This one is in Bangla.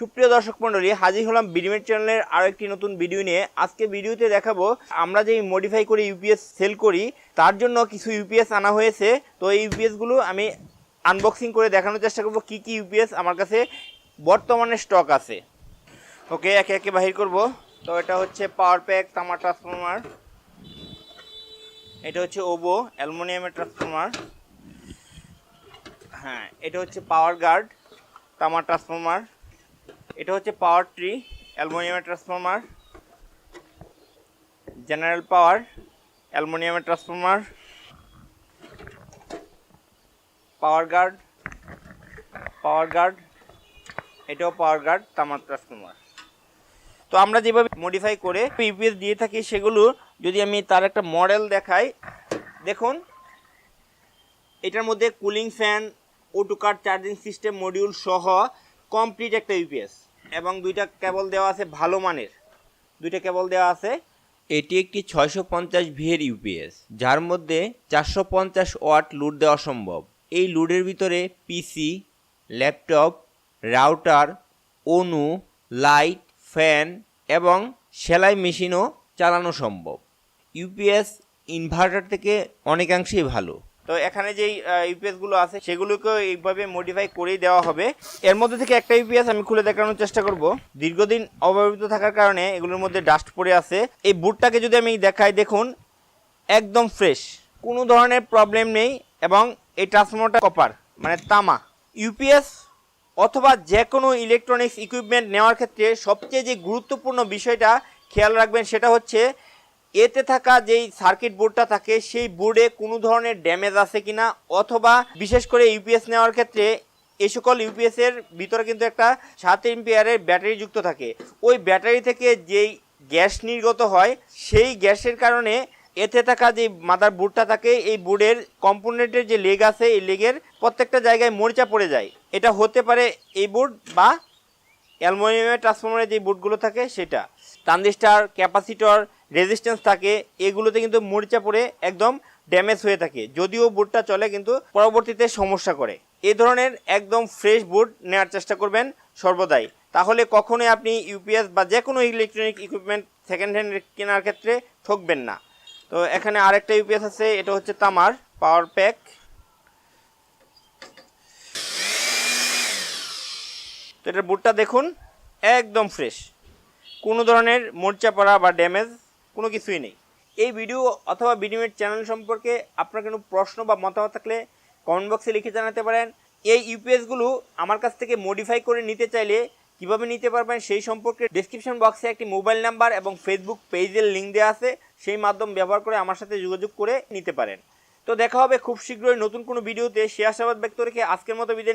সুপ্রিয় দর্শক মণ্ডলী, হাজির হলাম বিডিমেট চ্যানেলের আরও একটি নতুন ভিডিও নিয়ে। আজকে ভিডিওতে দেখাবো, আমরা যে মডিফাই করে ইউপিএস সেল করি, তার জন্য কিছু ইউপিএস আনা হয়েছে। তো এই ইউপিএসগুলো আমি আনবক্সিং করে দেখানোর চেষ্টা করব, কি কি ইউপিএস আমার কাছে বর্তমানে স্টক আছে। ওকে একে একে বাহির করব। তো এটা হচ্ছে পাওয়ার প্যাক তামার ট্রান্সফর্মার এটা হচ্ছে ওবো অ্যালুমিনিয়ামের ট্রান্সফর্মার হ্যাঁ এটা হচ্ছে পাওয়ার গার্ড তামার ট্রান্সফরমার এটা হচ্ছে পাওয়ার ট্রি অ্যালুমিনিয়ামের ট্রান্সফরমার জেনারেল পাওয়ার অ্যালুমিনিয়ামের transformer power guard power guard এটাও পাওয়ার গার্ড তামার ট্রান্সফরমার তো আমরা যেভাবে মডিফাই করে ইউপিএস দিয়ে থাকি সেগুলো যদি আমি তার একটা মডেল দেখাই, দেখুন, এটার মধ্যে কুলিং ফ্যান ওটু কার্ড চার্জিং সিস্টেম মডিউল সহ কমপ্লিট একটা ইউপিএস এবং দুইটা কেবল দেওয়া আছে ভালো মানের। দুইটা কেবল দেওয়া আছে। এটি একটি ছয়শো পঞ্চাশ ভিএর ইউপিএস যার মধ্যে চারশো পঞ্চাশ ওয়াট লোড দেওয়া সম্ভব। এই লোডের ভিতরে পিসি ল্যাপটপ রাউটার অনু লাইট ফ্যান এবং সেলাই মেশিনও চালানো সম্ভব। ইউপিএস ইনভার্টার থেকে অনেকাংশেই ভালো। তো এখানে যেই ইউপিএসগুলো আছে, সেগুলোকেও এইভাবে মডিফাই করেই দেওয়া হবে। এর মধ্যে থেকে একটা ইউপিএস আমি খুলে দেখানোর চেষ্টা করব। দীর্ঘদিন অব্যবহৃত থাকার কারণে এগুলোর মধ্যে ডাস্ট পড়ে আছে। এই বুটটাকে যদি আমি দেখাই, দেখুন, একদম ফ্রেশ কোনো ধরনের প্রবলেম নেই এবং এই ট্রান্সফর্মারটা কপার মানে তামা। ইউপিএস অথবা যে কোনো ইলেকট্রনিক্স ইকুইপমেন্ট নেওয়ার ক্ষেত্রে সবচেয়ে যে গুরুত্বপূর্ণ বিষয়টা খেয়াল রাখবেন, সেটা হচ্ছে এতে থাকা যেই সার্কিট বোর্ডটা থাকে, সেই বোর্ডে কোনো ধরনের ড্যামেজ আছে কিনা অথবা বিশেষ করে ইউপিএস নেওয়ার ক্ষেত্রে এই সকল ইউপিএস এর ভিতরে কিন্তু একটা সাত এম্পিয়ারের ব্যাটারি যুক্ত থাকে। ওই ব্যাটারি থেকে যেই গ্যাস নির্গত হয়, সেই গ্যাসের কারণে এতে থাকা যে মাদার বোর্ডটা থাকে, এই বোর্ডের কম্পোনেন্টের যে লেগ আছে, এই লেগের প্রত্যেকটা জায়গায় মরিচা পড়ে যায়। এটা হতে পারে এই বোর্ড বা অ্যালুমিনিয়ামের ট্রান্সফরমারের যে বোর্ডগুলো থাকে, সেটা। ট্রানজিস্টার, ক্যাপাসিটর রেজিস্ট্যান্স থাকে, এগুলোতে কিন্তু মরিচা পড়ে একদম ড্যামেজ হয়ে থাকে। যদিও বোর্ডটা চলে কিন্তু পরবর্তীতে সমস্যা করে। এই ধরনের একদম ফ্রেশ বোর্ড নেওয়ার চেষ্টা করবেন সর্বদাই। তাহলে কখনোই আপনি ইউপিএস বা যে কোনো ইলেকট্রনিক ইকুইপমেন্ট সেকেন্ড হ্যান্ড কেনার ক্ষেত্রে ঠকবেন না। তো এখানে আরেকটা ইউপিএস আছে, এটা হচ্ছে তামার পাওয়ার প্যাক তো এটার বুটটা দেখুন, একদম ফ্রেশ কোনো ধরনের মোর্চা পড়া বা ড্যামেজ কোনো কিছুই নেই। এই ভিডিও অথবা বিডিমেট চ্যানেল সম্পর্কে আপনার কোনো প্রশ্ন বা মতামত থাকলে কমেন্ট বক্সে লিখে জানাতে পারেন। এই ইউপিএসগুলো আমার কাছ থেকে মডিফাই করে নিতে চাইলে কীভাবে নিতে পারবেন সেই সম্পর্কে ডেসক্রিপশন বক্সে একটি মোবাইল নাম্বার এবং ফেসবুক পেজের লিঙ্ক দেওয়া আছে, সেই মাধ্যম ব্যবহার করে আমার সাথে যোগাযোগ করে নিতে পারেন। তো দেখা হবে খুব শীঘ্রই নতুন কোনো ভিডিওতে সে আশাবাদ ব্যক্ত রেখে আজকের মতো বিদায়